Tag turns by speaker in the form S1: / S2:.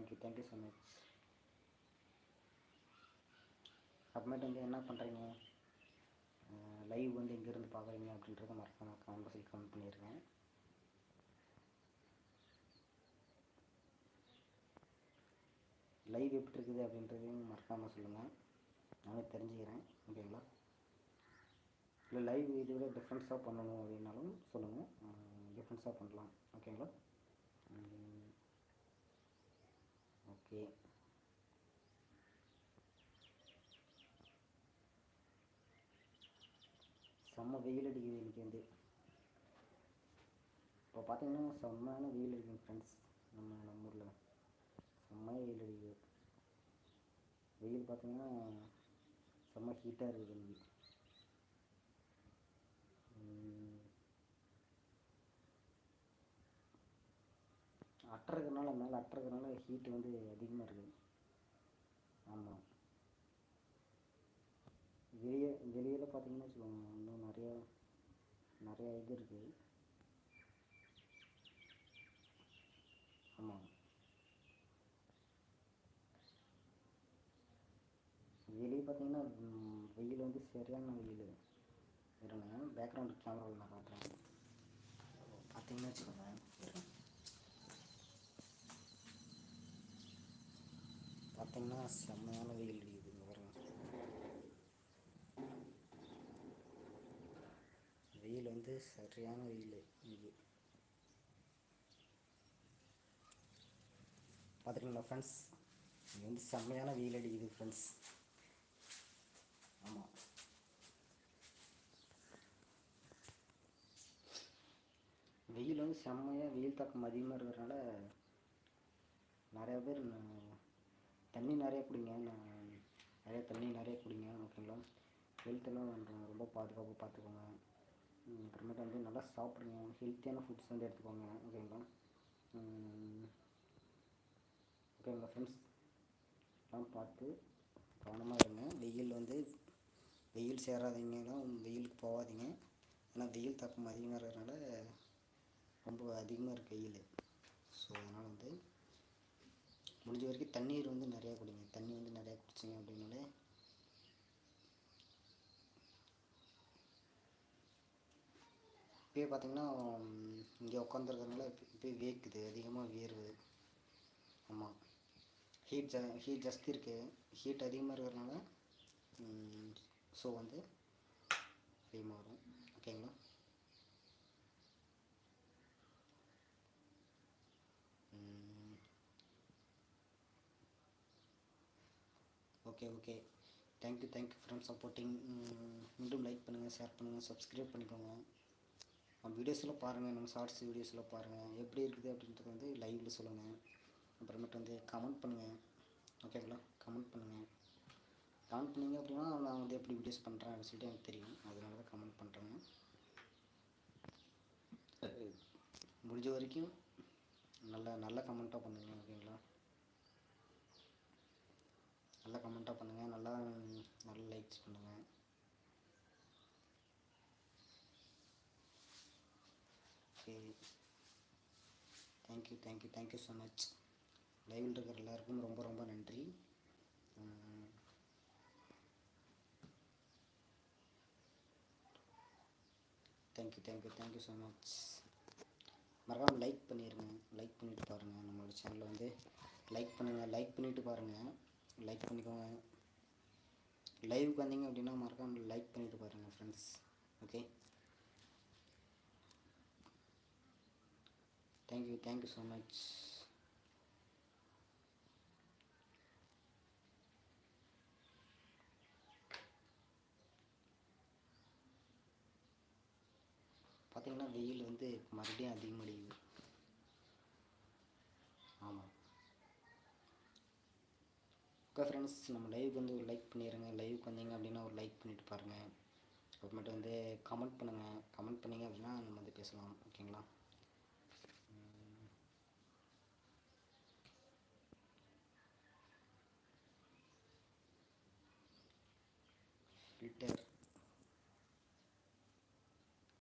S1: Thank you thank you so much அப்புறமேட்டு வந்து என்ன பண்ணுறீங்க லைவ் வந்து எங்கேருந்து பார்க்குறீங்க அப்படின்றத மறக்காமல் கமெண்ட் பாக்ஸில் கமெண்ட் பண்ணியிருக்கேன் லைவ் எப்படி இருக்குது அப்படின்றதையும் மறக்காமல் சொல்லுங்கள் நானே தெரிஞ்சுக்கிறேன். ஓகேங்களா? இல்லை லைவ் இதை விட டிஃப்ரென்ஸாக பண்ணணும் அப்படின்னாலும் சொல்லுங்கள் டிஃப்ரென்ஸாக பண்ணலாம். ஓகேங்களா? ஓகே. செம்ம வெயில் அடிக்குது இன்றைக்கி வந்து. இப்போ பார்த்தீங்கன்னா செம்மையான வெயில் அடிக்குது ஃப்ரெண்ட்ஸ் நம்ம நம்ம ஊரில். செம்மையாக வெயில் அடிக்குது. வெயில் பார்த்தீங்கன்னா செம்ம ஹீட்டாக இருக்குது இன்றைக்கி அட்டுறதுனால மேலே அட்டுறதுனால ஹீட்டு வந்து அதிகமாக இருக்குது ஆமாம் வெளியே வெளியில் பார்த்தீங்கன்னா வச்சுக்கோங்க இன்னும் நிறையா நிறையா இது இருக்குது ஆமாம் வெளியே பார்த்தீங்கன்னா வெயில் வந்து சரியான வெயில். இருங்க பேக்ரவுண்ட் கேமராவில் நான் காட்டுறேன். பார்த்தீங்கன்னா வச்சுக்கோங்க இருங்க. பார்த்தீங்கன்னா செம்மையான வெயில் அடிக்குது இங்க வெயில் வந்து சரியான வெயில் இது பார்த்துக்கலாம் ஃப்ரெண்ட்ஸ் இங்கே வந்து செம்மையான வெயில் அடிக்குது ஃப்ரெண்ட்ஸ் ஆமாம் வெயில் வந்து செம்மையாக வெயில் தாக்கம் அதிகமாக இருக்கிறதுனால நிறையா பேர் தண்ணி நிறைய குடிங்க. நான் நிறைய தண்ணி நிறைய குடிங்க ஓகேங்களா? ஹெல்த்தெல்லாம் ரொம்ப பாதுகாப்பாக பார்த்துக்கோங்க அப்புறமேட்டு வந்து நல்லா சாப்பிடுங்க. ஹெல்த்தியான ஃபுட்ஸ் வந்து எடுத்துக்கோங்க ஓகேங்களா? ஓகேங்களா ஃப்ரெண்ட்ஸ் எல்லாம் பார்த்து கவனமாக இருங்க. வெயில் வந்து வெயில் சேராதீங்கலாம் வெயிலுக்கு போகாதீங்க. ஏன்னா வெயில் தாக்கம் அதிகமாக இருக்கிறதுனால ரொம்ப அதிகமாக இருக்குது வெயில். ஸோ அதனால் வந்து முடிஞ்ச வரைக்கும் தண்ணீர் வந்து நிறையா குடிங்க. தண்ணி வந்து நிறையா குடிச்சிங்க அப்படின்னாலே இப்போயே பார்த்தீங்கன்னா இங்கே உட்காந்துருக்கறனால இப்போயே வேக்குது அதிகமாக வேர்வுது. ஆமாம் ஹீட் ஜ ஹீட் ஜாஸ்தி இருக்குது ஹீட் அதிகமாக இருக்கிறதுனால ஸோ வந்து அதிகமாக வரும். ஓகேங்களா okay okay thank you thank you friend supporting மீண்டும் லைக் பண்ணுங்கள் ஷேர் பண்ணுங்கள் சப்ஸ்கிரைப் பண்ணிக்கோங்க. வீடியோஸில் பாருங்கள் நம்ம ஷார்ட்ஸ் வீடியோஸில் பாருங்கள் எப்படி இருக்குது அப்படின்றது வந்து லைவில் சொல்லுங்கள் அப்புறமேட்டு வந்து கமெண்ட் பண்ணுங்கள் ஓகேங்களா கமெண்ட் பண்ணுங்கள் கமெண்ட் பண்ணீங்க அப்படின்னா நான் வந்து எப்படி வீடியோஸ் பண்ணுறேன் அப்படின்னு சொல்லிட்டு எனக்கு தெரியும். அதனால தான் கமெண்ட் பண்ணுறேங்க முடிஞ்ச வரைக்கும் நல்ல நல்ல கமெண்ட்டாக பண்ணுங்க ஓகேங்களா நல்லா கமெண்ட்டாக பண்ணுங்கள் நல்லா நல்ல லைக்ஸ் பண்ணுங்கள் okay thank you thank you thank you so much லைவில் இருக்கிற எல்லாருக்கும் ரொம்ப ரொம்ப நன்றி. Thank you thank you thank you so much மறக்காமல் லைக் பண்ணிடுங்க லைக் பண்ணிவிட்டு பாருங்கள் நம்மளோட சேனலை வந்து. லைக் பண்ணுங்கள் லைக் பண்ணிவிட்டு பாருங்கள் லைக் பண்ணிக்கோங்க. லைவுக்கு வந்தீங்க அப்படின்னா மறக்காமல் லைக் பண்ணிட்டு பாருங்கள் friends okay thank you thank you so much பார்த்தீங்கன்னா வெயில் வந்து ஓகே ஃப்ரெண்ட்ஸ் நம்ம லைவ் வந்து ஒரு லைக் பண்ணிடுங்க லைவுக்கு வந்தீங்க அப்படின்னா ஒரு லைக் பண்ணிட்டு பாருங்கள் அப்புறமேட்டு வந்து கமெண்ட் பண்ணுங்கள் கமெண்ட் பண்ணிங்க அப்படின்னா நம்ம வந்து பேசலாம். ஓகேங்களா ஃபில்டர்